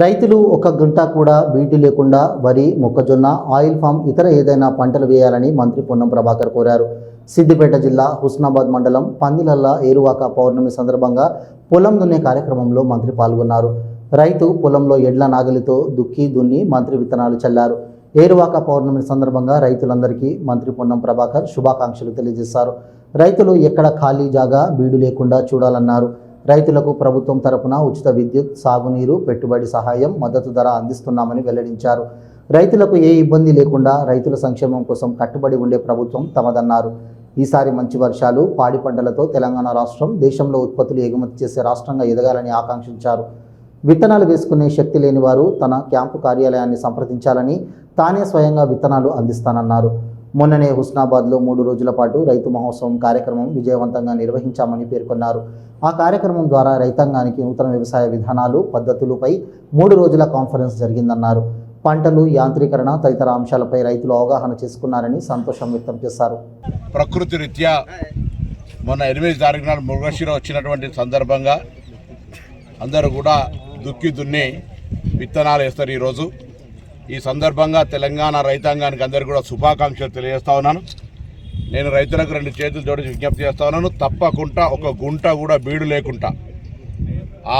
రైతులు ఒక గంట కూడా వీటి లేకుండా వరి మొక్కజొన్న ఆయిల్ ఫామ్ ఇతర ఏదైనా పంటలు వేయాలని మంత్రి పొన్నం ప్రభాకర్ కోరారు. సిద్దిపేట జిల్లా హుస్నాబాద్ మండలం పందిలల్ల ఏరువాక పౌర్ణమి సందర్భంగా పొలం దున్నే కార్యక్రమంలో మంత్రి పాల్గొన్నారు. రైతు పొలంలో ఎడ్ల నాగలితో దుక్కి దున్ని మంత్రి విత్తనాలు చల్లారు. ఏరువాక పౌర్ణమి సందర్భంగా రైతులందరికీ మంత్రి పొన్నం ప్రభాకర్ శుభాకాంక్షలు తెలియజేశారు. రైతులు ఎక్కడ ఖాళీ జాగా బీడు లేకుండా చూడాలన్నారు. రైతులకు ప్రభుత్వం తరపున ఉచిత విద్యుత్ సాగునీరు పెట్టుబడి సహాయం మద్దతు ధర అందిస్తున్నామని వెల్లడించారు. రైతులకు ఏ ఇబ్బంది లేకుండా రైతుల సంక్షేమం కోసం కట్టుబడి ఉండే ప్రభుత్వం తమదన్నారు. ఈసారి మంచి వర్షాలు పాడి పంటలతో తెలంగాణ రాష్ట్రం దేశంలో ఉత్పత్తులు ఎగుమతి చేసే రాష్ట్రంగా ఎదగాలని ఆకాంక్షించారు. విత్తనాలు వేసుకునే శక్తి లేని వారు తన క్యాంపు కార్యాలయాన్ని సంప్రదించాలని తానే స్వయంగా విత్తనాలు అందిస్తానన్నారు. మొన్ననే హుస్నాబాద్లో మూడు రోజుల పాటు రైతు మహోత్సవం కార్యక్రమం విజయవంతంగా నిర్వహించామని పేర్కొన్నారు. ఆ కార్యక్రమం ద్వారా రైతాంగానికి నూతన వ్యవసాయ విధానాలు పద్ధతులపై మూడు రోజుల కాన్ఫరెన్స్ జరిగిందన్నారు. పంటలు యాంత్రీకరణ తదితర అంశాలపై రైతులు అవగాహన చేసుకున్నారని సంతోషం వ్యక్తం చేశారు. ప్రకృతి రీత్యా మొన్న ఎనిమిది తారీఖు నాడు మృగశిర వచ్చినటువంటి సందర్భంగా అందరూ కూడా దుక్కి దున్ని విత్తనాలు వేస్తారు ఈరోజు. ఈ సందర్భంగా తెలంగాణ రైతాంగానికి అందరికీ కూడా శుభాకాంక్షలు తెలియజేస్తా ఉన్నాను. నేను రైతులకు రెండు చేతులు జోడించి విజ్ఞప్తి చేస్తాను తప్పకుండా ఒక గుంట కూడా బీడు లేకుండా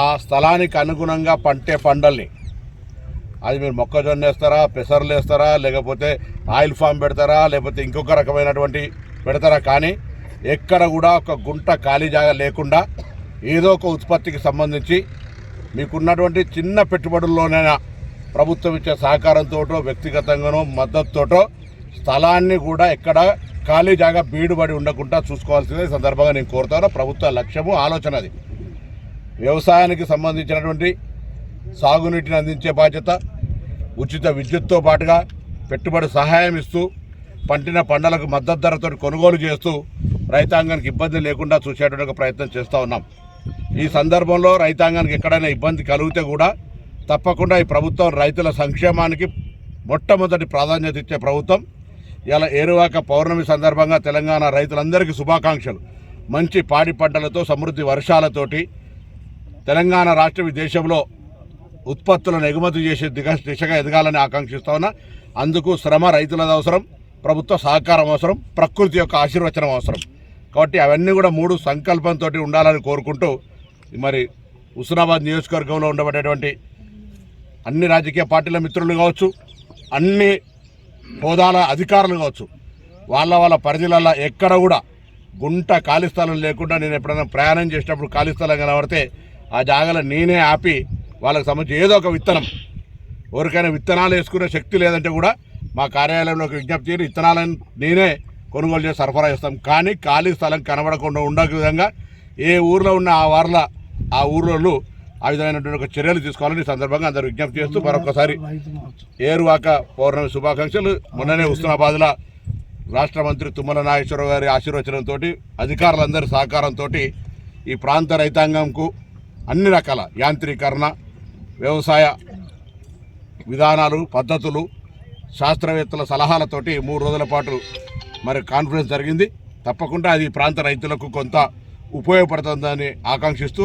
ఆ స్థలానికి అనుగుణంగా పంటే పంటల్ని. అది మీరు మొక్కజొన్న వేస్తారా పెసర్లు వేస్తారా లేకపోతే ఆయిల్ ఫామ్ పెడతారా లేకపోతే ఇంకొక రకమైనటువంటి పెడతారా? కానీ ఎక్కడ కూడా ఒక గుంట ఖాళీ జాగా లేకుండా ఏదో ఒక ఉత్పత్తికి సంబంధించి మీకున్నటువంటి చిన్న పెట్టుబడుల్లోనైనా ప్రభుత్వం ఇచ్చే సహకారంతోటో వ్యక్తిగతంగానో మద్దతుతోటో స్థలాన్ని కూడా ఎక్కడ ఖాళీ జాగా బీడుబడి ఉండకుండా చూసుకోవాల్సిందే సందర్భంగా నేను కోరుతాను. ప్రభుత్వ లక్ష్యము ఆలోచన అది. వ్యవసాయానికి సంబంధించినటువంటి సాగునీటిని అందించే బాధ్యత ఉచిత విద్యుత్తో పాటుగా పెట్టుబడి సహాయం ఇస్తూ పంటిన పంటలకు మద్దతు ధరతో కొనుగోలు చేస్తూ రైతాంగానికి ఇబ్బంది లేకుండా చూసేటువంటి ఒక ప్రయత్నం చేస్తూ ఉన్నాం. ఈ సందర్భంలో రైతాంగానికి ఎక్కడైనా ఇబ్బంది కలిగితే కూడా తప్పకుండా ఈ ప్రభుత్వం రైతుల సంక్షేమానికి మొట్టమొదటి ప్రాధాన్యత ఇచ్చే ప్రభుత్వం. ఇలా ఏరువాక పౌర్ణమి సందర్భంగా తెలంగాణ రైతులందరికీ శుభాకాంక్షలు. మంచి పాడి పంటలతో సమృద్ధి వర్షాలతోటి తెలంగాణ రాష్ట్రం దేశంలో ఉత్పత్తులను ఎగుమతి చేసే దిగ దిశగా ఎదగాలని ఆకాంక్షిస్తా ఉన్నా. అందుకు శ్రమ రైతులది అవసరం ప్రభుత్వ సహకారం అవసరం ప్రకృతి యొక్క ఆశీర్వచనం అవసరం. కాబట్టి అవన్నీ కూడా మూడు సంకల్పంతో ఉండాలని కోరుకుంటూ మరి హుస్నాబాద్ నియోజకవర్గంలో ఉండబడేటువంటి అన్ని రాజకీయ పార్టీల మిత్రులు కావచ్చు అన్ని హోదాల అధికారులు కావచ్చు వాళ్ళ వాళ్ళ పరిధిలల్లో ఎక్కడ కూడా గుంట ఖాళీ స్థలం లేకుండా నేను ఎప్పుడైనా ప్రయాణం చేసినప్పుడు ఖాళీ స్థలం కనబడితే ఆ జాగాలో నేనే ఆపి వాళ్ళకి సంబంధించి ఏదో ఒక విత్తనం ఎవరికైనా విత్తనాలు వేసుకునే శక్తి లేదంటే కూడా మా కార్యాలయంలో ఒక విజ్ఞప్తి విత్తనాలను నేనే కొనుగోలు చేసి సరఫరా చేస్తాం. కానీ ఖాళీ స్థలం కనబడకుండా ఉండే విధంగా ఏ ఊర్లో ఉన్న ఆ వార్ల ఆ ఊర్లో ఆ విధమైనటువంటి ఒక చర్యలు తీసుకోవాలని సందర్భంగా అందరూ విజ్ఞప్తి చేస్తూ మరొకసారి ఏరువాక పౌర్ణమి శుభాకాంక్షలు. మొన్ననే హుస్నాబాద్లో రాష్ట్ర మంత్రి తుమ్మల నాగేశ్వరరావు గారి ఆశీర్వచనంతో అధికారులందరి సహకారంతో ఈ ప్రాంత రైతాంగంకు అన్ని రకాల యాంత్రీకరణ వ్యవసాయ విధానాలు పద్ధతులు శాస్త్రవేత్తల సలహాలతోటి మూడు రోజుల పాటు మరి కాన్ఫరెన్స్ జరిగింది. తప్పకుండా అది ప్రాంత రైతులకు కొంత ఉపయోగపడుతుందని ఆకాంక్షిస్తూ